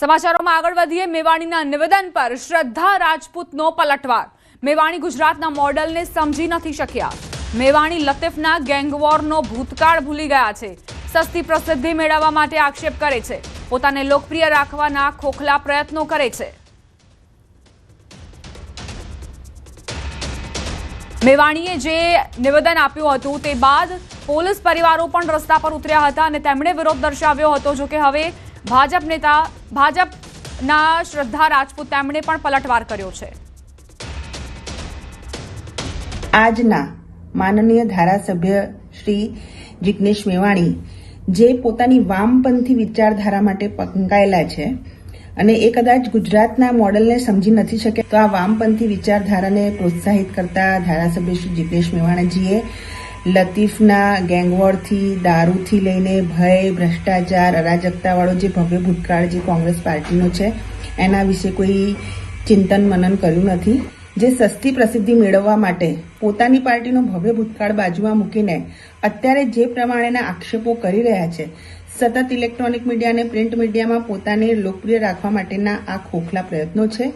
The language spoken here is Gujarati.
સમાચારોમાં આગળ વધીએ. મેવાણીના નિવેદન પર શ્રદ્ધા રાજપૂતનો પલટવાર. મેવાણી ગુજરાતના મોડલને સમજી નથી શક્યા. મેવાણી લતીફના ગેંગવોરનો ભૂતકાળ ભૂલી ગયા છે. સસ્તી પ્રસિદ્ધિ મેળવવા માટે આક્ષેપ કરે છે. પોતાને લોકપ્રિય રાખવાના ખોખલા પ્રયત્નો કરે છે. મેવાણીએ જે નિવેદન આપ્યું હતું તે બાદ પોલીસ પરિવારો પણ રસ્તા પર ઉતર્યા હતા અને તેમણે વિરોધ દર્શાવ્યો હતો. જો કે હવે ભાજપ નેતા, ભાજપના શ્રદ્ધા રાજપૂત તેમણે પણ પલટવાર કર્યો છે. આજના માનનીય ધારાસભ્ય શ્રી જિગ્નેશ મેવાણી જે પોતાની વામપંથી વિચારધારા માટે પંકાયેલા છે અને એ કદાચ ગુજરાતના મોડલને સમજી નથી શકે, તો આ વામપંથી વિચારધારાને પ્રોત્સાહિત કરતા ધારાસભ્ય શ્રી જિગ્નેશ મેવાણીજીએ લતીફના ગેંગવોરથી, દારૂથી લઈને ભય, ભ્રષ્ટાચાર, અરાજકતાવાળો જે ભવ્ય ભૂતકાળ જે કોંગ્રેસ પાર્ટીનો છે, એના વિશે કોઈ ચિંતન મનન કર્યું નથી. જે સસ્તી પ્રસિદ્ધિ મેળવવા માટે પોતાની પાર્ટીનો ભવ્ય ભૂતકાળ બાજુમાં મૂકીને અત્યારે જે પ્રમાણેના આક્ષેપો કરી રહ્યા છે, સતત ઇલેક્ટ્રોનિક મીડિયા અને પ્રિન્ટ મીડિયામાં પોતાને લોકપ્રિય રાખવા માટેના આ ખોખલા પ્રયત્નો છે.